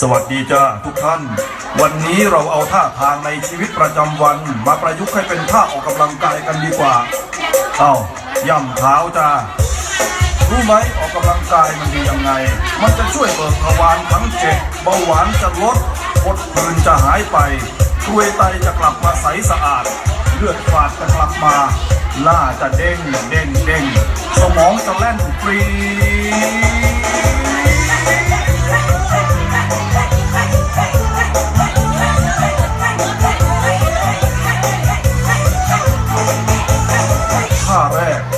สวัสดีจ้าทุกท่าน วันนี้เราเอาท่าทางในชีวิตประจำวัน มาประยุกต์ให้เป็นท่าออกกำลังกายกันดีกว่า เอาย่ำเท้าจ้ารู้ไหมออกกำลังกายมันดียังไง มันจะช่วยเบิกทวารทั้งเจ็ดเบาหวานจะลดอดผื่นจะหายไปกรวยไตจะกลับมาใสสะอาด เลือดฝาดจะกลับมาหน้าจะเด้งเด้งเด้งสมองจะแล่นฟรี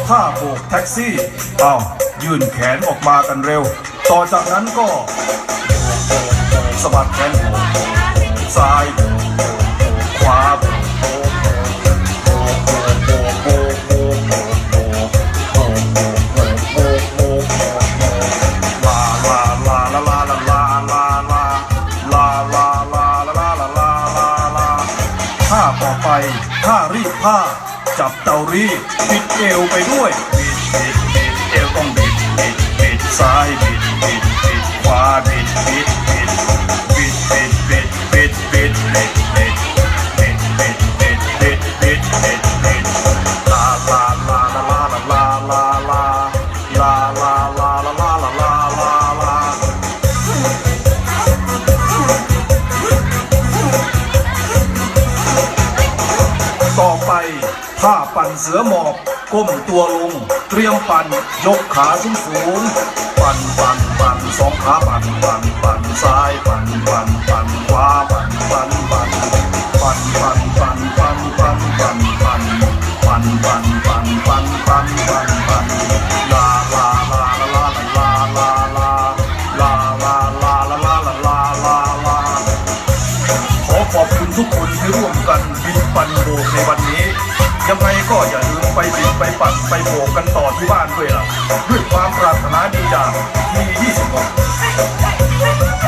แรกท่าโบกแท็กซี่ เอายื่นแขนออกมากันเร็ว ต่อจากนั้นก็สะบัดแขนซ้าย จับเตารีดบิดเอวไปด้วยบิดบิดบิดเอวต้องบิดบิดบิดซ้ายบิดบิดบิดขวาบิดบิด เสือหมอบก้มตัวลง เตรียมปั่นยกขาสูงสูงปั่นปั่นปั่นสองขาปั่นปั่นปั่นซ้ายปั่นปั่นปั่นขวาปั่นปั่นปั่นปั่นปั่นปั่นปั่นปั่นปั่นปั่นปั่นปั่นปั่นปั่นปั่นปั่นปั่นลาลาลาลาลาลาลาลาลาลาลาลาลาลาลาลาลาขอขอบคุณทุกคนที่ร่วมกันบินปั่นโบในวันนี้ ยังไงก็อย่าลืมไปบินไปปั่นไปโบกกันต่อที่บ้านด้วยล่ะด้วยความปรารถนาดีจากที26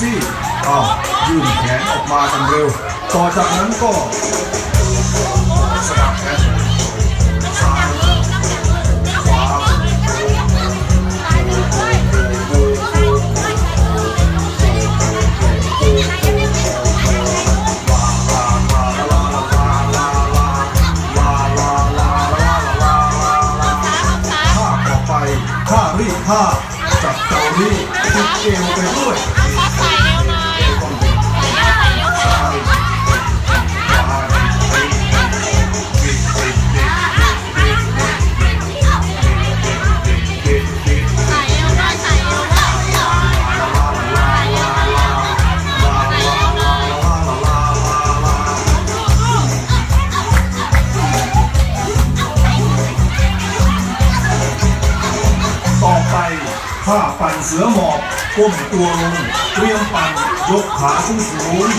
ซี่อ้าวยื่นแขนออกมากันเร็ว ต่อจากนั้นก็สลับกันซ้ายขวาท่ารีบผ้าจับเตานี้ติดเอวไปด้วย สือหมอบก้มตัวลงเตรียมปั่นยกขาขึ้นสูง